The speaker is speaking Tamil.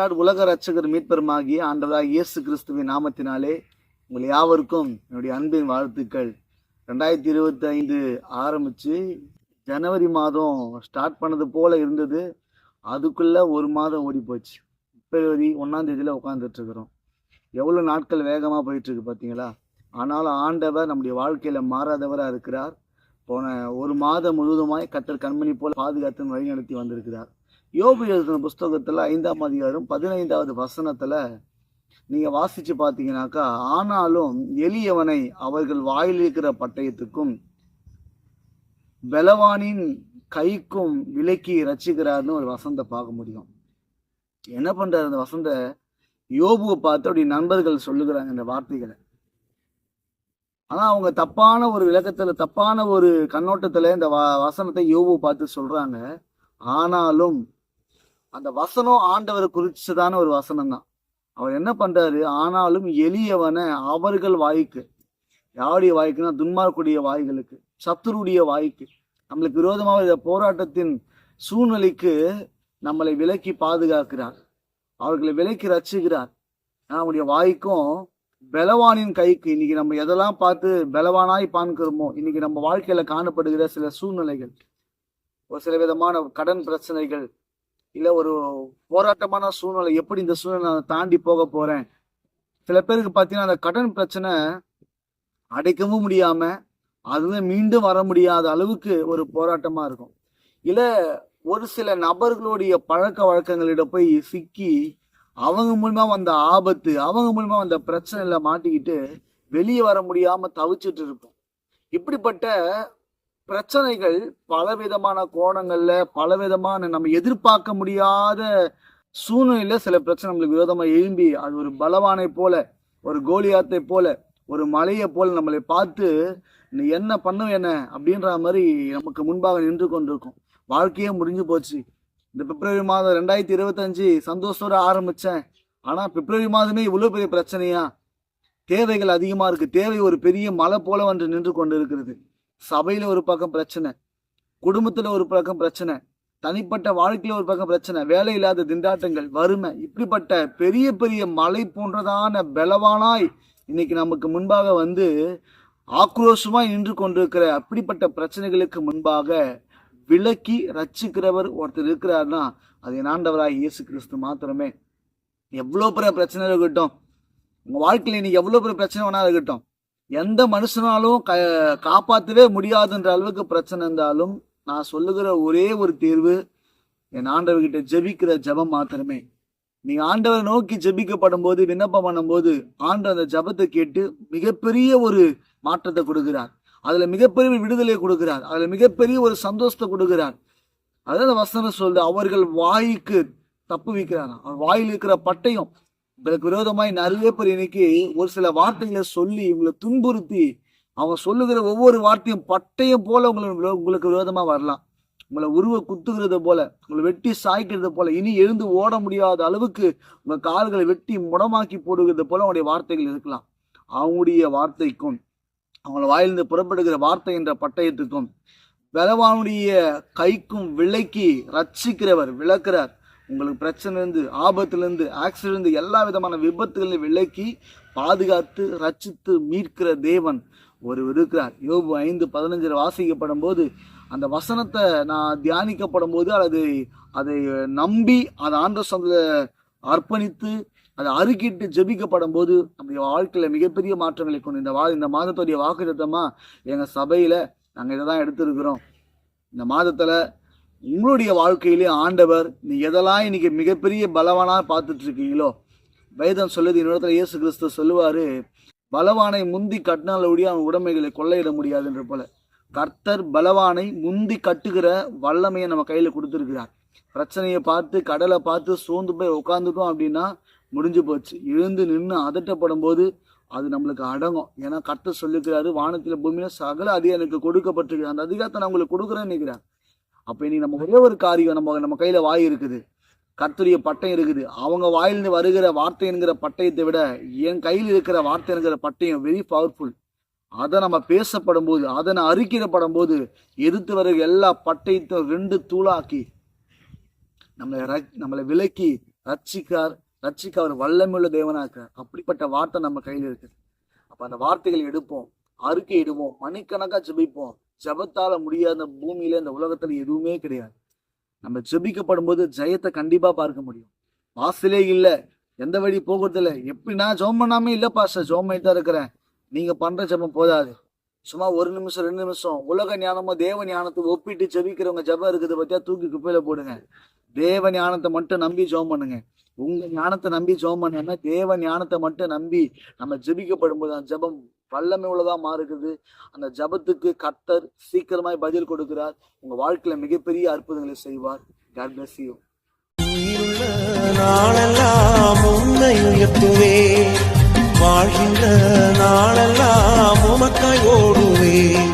பிரைஸ்லாட் உலக ரட்சகர் மீட்பெருமாகிய ஆண்டவராக இயேசு கிறிஸ்துவின் நாமத்தினாலே உங்கள் யாவருக்கும் என்னுடைய அன்பின் வாழ்த்துக்கள். ரெண்டாயிரத்தி இருபத்தி ஐந்து ஆரம்பித்து ஜனவரி மாதம் ஸ்டார்ட் பண்ணது போல இருந்தது. அதுக்குள்ளே ஒரு மாதம் ஓடி போச்சு. பிப்ரவரி ஒன்றாம் தேதியில் எவ்வளோ நாட்கள் வேகமாக போயிட்டுருக்கு பார்த்தீங்களா ஆனாலும் ஆண்டவர் நம்முடைய வாழ்க்கையில் மாறாதவராக இருக்கிறார். போன ஒரு மாதம் முழுவதுமாய் கத்தர் கண்மணி போல் பாதுகாத்து வழிநடத்தி வந்திருக்கிறார். யோபு எழுதின புஸ்தகத்தில் ஐந்தாம் அதிகாரம் பதினைந்தாவது வசனத்தில் நீங்கள் வாசித்து பார்த்தீங்கன்னாக்கா ஆனாலும் எளியவனை அவர்கள் வாயில் இருக்கிற பட்டயத்துக்கும் பலவானின் கைக்கும் விலக்கி ரசிக்கிறார்னு ஒரு வசந்த பார்க்க முடியும். என்ன பண்ணுறாரு அந்த வசந்த? யோபுவை பார்த்து அப்படி நண்பர்கள் சொல்லுகிறாங்க இந்த வார்த்தைகளை. ஆனால் அவங்க தப்பான ஒரு விளக்கத்தில் தப்பான ஒரு கண்ணோட்டத்தில் இந்த வ வசனத்தை யோபு பார்த்து சொல்கிறாங்க ஆனாலும் அந்த வசனம் ஆண்டவரை குறிச்சதான ஒரு வசனம் தான் அவர் என்ன பண்றாரு? ஆனாலும் எளியவனை அவர்கள் வாய்க்கு. யாருடைய வாய்க்குன்னா துன்மார்க்குடைய வாய்களுக்கு சத்துருடைய வாய்க்கு. நம்மளுக்கு விரோதமாக இந்த போராட்டத்தின் சூழ்நிலைக்கு நம்மளை விலக்கி பாதுகாக்கிறார். அவர்களை விலக்கி ரசிக்கிறார் நம்முடைய வாய்க்கும் பலவானின் கைக்கு இன்னைக்கு நம்ம எதெல்லாம் பார்த்து பலவானாய் பார்க்கிறோமோ இன்னைக்கு நம்ம வாழ்க்கையில காணப்படுகிற சில சூழ்நிலைகள் ஒரு சில விதமான கடன் பிரச்சனைகள் இல்லை ஒரு போராட்டமான சூழ்நிலை எப்படி இந்த சூழ்நிலை நான் தாண்டி போக போகிறேன் சில பேருக்கு பார்த்தீங்கன்னா அந்த கடன் பிரச்சனை அடைக்கவும் முடியாமல் அதுல மீண்டும் வர முடியாத அளவுக்கு ஒரு போராட்டமாக இருக்கும். இல்லை ஒரு சில நபர்களுடைய பழக்க வழக்கங்களிட போய் சிக்கி அவங்க மூலியமா வந்த ஆபத்து அவங்க மூலியமா வந்த பிரச்சனையில மாட்டிக்கிட்டு வெளியே வர முடியாம தவிச்சிட்டு இருப்போம். இப்படிப்பட்ட பிரச்சனைகள் பலவிதமான கோணங்கள்ல பலவிதமான நம்ம எதிர்பார்க்க முடியாத சூழ்நிலையில சில பிரச்சனை நம்மளுக்கு விரோதமா எழும்பி அது ஒரு பலவானை போல ஒரு கோலியாத்தை போல ஒரு மலையை போல நம்மளை பார்த்து நீ என்ன பண்ணும் என்ன அப்படின்ற மாதிரி நமக்கு முன்பாக நின்று கொண்டிருக்கும். வாழ்க்கையே முடிஞ்சு போச்சு. இந்த பிப்ரவரி மாதம் ரெண்டாயிரத்தி இருபத்தஞ்சு சந்தோஷத்தோட ஆரம்பிச்சேன். ஆனா பிப்ரவரி மாதமே இவ்வளவு பெரிய பிரச்சனையா? தேவைகள் அதிகமா இருக்கு. தேவை ஒரு பெரிய மலை போல வந்து நின்று கொண்டு இருக்கிறது சபையில் ஒரு பக்கம் பிரச்சனை குடும்பத்தில் ஒரு பக்கம் பிரச்சனை தனிப்பட்ட வாழ்க்கையில் ஒரு பக்கம் பிரச்சனை வேலை இல்லாத திண்டாட்டங்கள் வறுமை இப்படிப்பட்ட பெரிய பெரிய மலை போன்றதான பலவானாய் இன்னைக்கு நமக்கு முன்பாக வந்து ஆக்ரோஷமாய் நின்று கொண்டிருக்கிற அப்படிப்பட்ட பிரச்சனைகளுக்கு முன்பாக விலக்கி ரச்சிக்கிறவர் ஒருத்தர் இருக்கிறார்னா அது என் இயேசு கிறிஸ்து மாத்திரமே. எவ்வளோ பெரிய பிரச்சனை இருக்கட்டும் உங்கள் வாழ்க்கையில் இன்னைக்கு எவ்வளோ பெரிய பிரச்சனை வேணா இருக்கட்டும் எந்த மனுஷனாலும் க காப்பாற்றவே முடியாதுன்ற அளவுக்கு பிரச்சனை இருந்தாலும் நான் சொல்லுகிற ஒரே ஒரு தீர்வு என் ஆண்டவர்கிட்ட ஜெபிக்கிற ஜெபம் மாத்திரமே. நீ ஆண்டவரை நோக்கி ஜெபிக்கப்படும் போது விண்ணப்பம் பண்ணும்போது ஆண்டவர் அந்த ஜெபத்தை கேட்டு மிகப்பெரிய ஒரு மாற்றத்தை கொடுக்கிறார். அதுல மிகப்பெரிய விடுதலை கொடுக்கிறார். அதுல மிகப்பெரிய ஒரு சந்தோஷத்தை கொடுக்கிறார். அதான் அந்த வசனம் சொல்லுது அவர்கள் வாய்க்கு தப்பு வைக்கிறாங்க அவர் வாயில் இருக்கிற பட்டையும் உங்களுக்கு விரோதமாய் நிறைய பேர் இன்னைக்கு ஒரு சில வார்த்தைகளை சொல்லி உங்களை துன்புறுத்தி அவங்க சொல்லுகிற ஒவ்வொரு வார்த்தையும் பட்டயம் போல உங்களுக்கு உங்களுக்கு விரோதமா வரலாம். உங்களை உருவ குத்துகிறது போல உங்களை வெட்டி சாய்க்கிறது போல இனி எழுந்து ஓட முடியாத அளவுக்கு உங்க கால்களை வெட்டி முடமாக்கி போடுகிறது போல அவனுடைய வார்த்தைகள் இருக்கலாம். அவங்களுடைய வார்த்தைக்கும் அவங்கள வாயிலிருந்து புறப்படுகிற வார்த்தை என்ற பட்டயத்துக்கும் பலவானுடைய கைக்கும் விலைக்கு ரட்சிக்கிறவர் விளக்குறார். உங்களுக்கு பிரச்சனைலேருந்து ஆபத்துலேருந்து ஆக்சிடென்ட் எல்லா விதமான விபத்துகளையும் விலக்கி பாதுகாத்து ரச்சித்து மீட்கிற தேவன் ஒரு இருக்கிறார். யோபு ஐந்து பதினஞ்சில் வாசிக்கப்படும் போது அந்த வசனத்தை நான் தியானிக்கப்படும் போது அல்லது அதை நம்பி அதை ஆண்ட சொந்த அர்ப்பணித்து அதை அறுக்கிட்டு ஜெபிக்கப்படும் போது நம்முடைய வாழ்க்கையில் மிகப்பெரிய மாற்றங்களை கொண்டு இந்த வா இந்த மாதத்துடைய வாக்குத்தமாக எங்கள் சபையில் நாங்கள் இதை தான் எடுத்திருக்கிறோம். இந்த மாதத்தில் உங்களுடைய வாழ்க்கையிலே ஆண்டவர் நீ எதெல்லாம் இன்னைக்கு மிகப்பெரிய பலவானா பார்த்துட்டு இருக்கீங்களோ வேதம் சொல்லுது இன்னொருத்தர் இயேசு கிறிஸ்து சொல்லுவார் பலவானை முந்தி கட்டினாலோடைய அவன் உடமைகளை கொள்ளையிட முடியாதுன்ற போல. கர்த்தர் பலவானை முந்தி கட்டுகிற வல்லமையை நம்ம கையில் கொடுத்துருக்கிறார். பிரச்சனையை பார்த்து கடலை பார்த்து சோர்ந்து போய் உட்காந்துட்டோம் அப்படின்னா முடிஞ்சு போச்சு. எழுந்து நின்று அதட்டப்படும் போது அது நம்மளுக்கு அடங்கும். ஏன்னா கர்த்தர் சொல்லிக்கிறாரு வானத்தில் பூமியில் சகல அதிகம் எனக்கு கொடுக்கப்பட்டிருக்கிறார் அந்த அதிகாரத்தை நான் உங்களுக்கு கொடுக்குறேன்னு நினைக்கிறேன். அப்போ இன்னைக்கு நம்ம ஒரே ஒரு காரியம் நம்ம நம்ம கையில் வாய் இருக்குது. கத்துரிய பட்டம் இருக்குது. அவங்க வாயிலிருந்து வருகிற வார்த்தை என்கிற பட்டயத்தை விட என் கையில் இருக்கிற வார்த்தை என்கிற பட்டயம் வெரி பவர்ஃபுல் அதை நம்ம பேசப்படும் போது அதை நான் அறிக்கையிடப்படும் போது எதிர்த்து வருகிற எல்லா பட்டயத்தையும் ரெண்டு தூளாக்கி நம்மளை ர- நம்மளை விலக்கி ரட்சிக்கார் ரட்சிக்க அவர் வல்லமையுள்ள தேவனாக்க அப்படிப்பட்ட வார்த்தை நம்ம கையில் இருக்குது. அப்போ அந்த வார்த்தைகள் எடுப்போம் அறுக்கை இடுவோம் மணிக்கணக்காக ஜெபிப்போம். ஜபத்தால முடியாத பூமியில இந்த உலகத்துல எதுவுமே கிடையாது. நம்ம ஜெபிக்கப்படும் போது ஜெயத்தை கண்டிப்பா பார்க்க முடியும். வாசலே இல்ல. எந்த வழி போகிறது இல்லை எப்படி நான் ஜோம் பண்ணாமே இல்லை பாஸ்டர். ஜோம் பண்ணிட்டு தான் இருக்கிறேன். நீங்க பண்ற ஜெபம் போதாது. சும்மா ஒரு நிமிஷம் ரெண்டு நிமிஷம். உலக ஞானமோ தேவ ஞானத்தை ஒப்பிட்டு ஜெபிக்கிறவங்க ஜெபம் இருக்குது பத்தியா? தூக்கி குப்பையில போடுங்க. தேவ ஞானத்தை மட்டும் நம்பி ஜோம் பண்ணுங்க. உங்க ஞானத்தை நம்பி ஜோம் பண்ணா தேவ ஞானத்தை மட்டும் நம்பி நம்ம ஜெபிக்கப்படும் போது அந்த ஜெபம் வல்லமை உள்ளதாக மாறுகிறது. அந்த ஜெபத்துக்கு கர்த்தர் சீக்கிரமாய் பதில் கொடுக்கிறார். உங்க வாழ்க்கையில மிகப்பெரிய அற்புதங்களை செய்வார். God bless நாளெல்லாம் உன்னை உயர்த்துவே வாழ்கின்ற நாளெல்லாம் உமக்காய் ஓடுவே